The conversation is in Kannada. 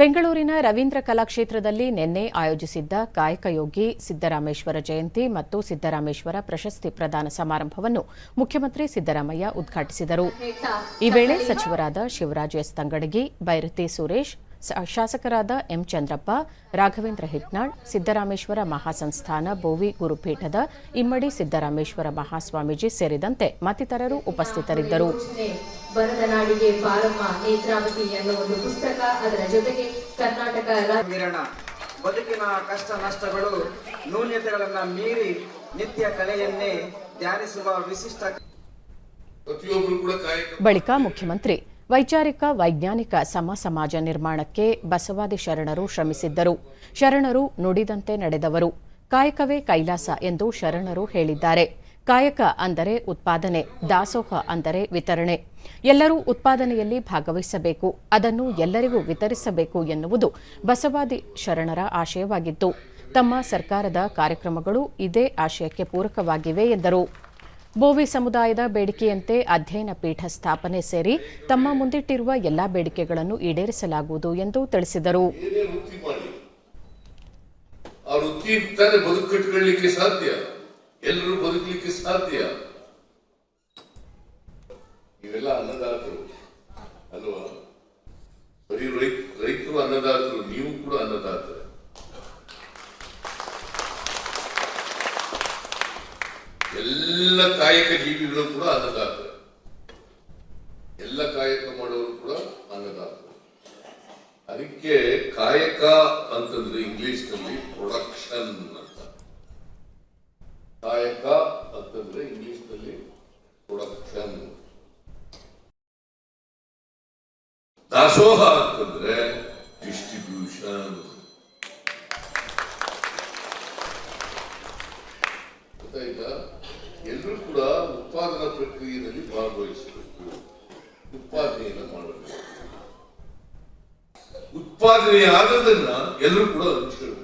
ಬೆಂಗಳೂರಿನ ರವೀಂದ್ರ ಕಲಾಕ್ಷೇತ್ರದಲ್ಲಿ ನಿನ್ನೆ ಆಯೋಜಿಸಿದ್ದ ಕಾಯಕಯೋಗಿ ಸಿದ್ದರಾಮೇಶ್ವರ ಜಯಂತಿ ಮತ್ತು ಸಿದ್ದರಾಮೇಶ್ವರ ಪ್ರಶಸ್ತಿ ಪ್ರದಾನ ಸಮಾರಂಭವನ್ನು ಮುಖ್ಯಮಂತ್ರಿ ಸಿದ್ದರಾಮಯ್ಯ ಉದ್ಘಾಟಿಸಿದರು. ಈ ವೇಳೆ ಸಚಿವರಾದ ಶಿವರಾಜ್ ಎಸ್ ತಂಗಡಗಿ, ಬೈರತಿ ಸುರೇಶ್ ಶಾಸಕರಾದ ಎಂ ಚಂದ್ರಪ್ಪ ರಾಘವೇಂದ್ರ ಹಿಟ್ನಾಳ್ ಸಿದ್ದರಾಮೇಶ್ವರ ಮಹಾಸಂಸ್ಥಾನ ಬೋವಿ ಗುರುಪೀಠದ ಇಮ್ಮಡಿ ಸಿದ್ದರಾಮೇಶ್ವರ ಮಹಾಸ್ವಾಮೀಜಿ ಸೇರಿದಂತೆ ಮತ್ತಿತರರು ಉಪಸ್ಥಿತರಿದ್ದರು. ಯೋಚನೆ ಬರದ ನೇತ್ರಾವತಿ ಅನ್ನೋ ಒಂದು ಪುಸ್ತಕ ಅದರ ಜೊತೆಗೆ ಕರ್ನಾಟಕ ರಾ- ಬದುಕಿನ ಕಷ್ಟ ನಷ್ಟಗಳು ನ್ಯೂನ್ಯತೆಗಳನ್ನ ಮೀರಿ ನಿತ್ಯ ಕಲೆಯನ್ನೇ ಧ್ಯಾನಿಸುವ ವಿಶಿಷ್ಟ ಬಳಿಕ ಮುಖ್ಯಮಂತ್ರಿ ವೈಚಾರಿಕ, ವೈಜ್ಞಾನಿಕ ಸಮ ಸಮಾಜ ನಿರ್ಮಾಣಕ್ಕೆ ಬಸವಾದಿ ಶರಣರು ಶ್ರಮಿಸಿದ್ದರು. ಶರಣರು ನುಡಿದಂತೆ ನಡೆದವರು. ಕಾಯಕವೇ ಕೈಲಾಸ ಎಂದು ಶರಣರು ಹೇಳಿದ್ದಾರೆ. ಕಾಯಕ ಅಂದರೆ ಉತ್ಪಾದನೆ, ದಾಸೋಹ ಅಂದರೆ ವಿತರಣೆ. ಎಲ್ಲರೂ ಉತ್ಪಾದನೆಯಲ್ಲಿ ಭಾಗವಹಿಸಬೇಕು. ಅದನ್ನು ಎಲ್ಲರಿಗೂ ವಿತರಿಸಬೇಕು ಎನ್ನುವುದು ಬಸವಾದಿ ಶರಣರ ಆಶಯವಾಗಿತ್ತು. ತಮ್ಮ ಸರ್ಕಾರದ ಕಾರ್ಯಕ್ರಮಗಳು ಇದೇ ಆಶಯಕ್ಕೆ ಪೂರಕವಾಗಿವೆ ಎಂದರು. ಬೋವಿ ಸಮುದಾಯದ ಬೇಡಿಕೆಯಂತೆ ಅಧ್ಯಯನ ಪೀಠ ಸ್ಥಾಪನೆ ಸೇರಿ ತಮ್ಮ ಮುಂದಿಟ್ಟಿರುವ ಎಲ್ಲಾ ಬೇಡಿಕೆಗಳನ್ನು ಈಡೇರಿಸಲಾಗುವುದು ಎಂದು ತಿಳಿಸಿದರು. ಸಾಧ್ಯ? ಎಲ್ಲರೂ ಬದುಕಲಿಕ್ಕೆ ಸಾಧ್ಯ? ನೀವೆಲ್ಲ ಅನ್ನದಾತರು. ಅಲ್ವಾ? ಬರೀ ರೈತ ರೈತರು ಅನ್ನದಾತರು, ನೀವು ಕೂಡ ಅನ್ನದಾತರು. ಎಲ್ಲ ಕಾಯಕ ಜೀವಿಗಳು ಕೂಡ ಅನ್ನದಾತರು ಎಲ್ಲ ಕಾಯಕ ಮಾಡೋರು ಕೂಡ ಅನ್ನದಾತರು ಅದಕ್ಕೆ ಕಾಯಕ ಅಂತಂದ್ರೆ ಇಂಗ್ಲಿಷ್ನಲ್ಲಿ ಪ್ರೊಡಕ್ಷನ್ ಅಂತ. ಕಾಯಕ ಅಂತಂದ್ರೆ ಇಂಗ್ಲಿಷ್ನಲ್ಲಿ ಪ್ರೊಡಕ್ಷನ್ ದಾಸೋಹ ಅಂತಂದ್ರೆ ಡಿಸ್ಟ್ರಿಬ್ಯೂಷನ್ ಎಲ್ಲರೂ ಕೂಡ ಉತ್ಪಾದನಾ ಪ್ರಕ್ರಿಯೆಯಲ್ಲಿ ಭಾಗವಹಿಸಬೇಕು ಉತ್ಪಾದನೆಯನ್ನು ಮಾಡಬೇಕು ಉತ್ಪಾದನೆ ಆದದನ್ನ ಎಲ್ಲರೂ ಕೂಡ ಹಂಚ್ಕೊಳ್ಬೇಕು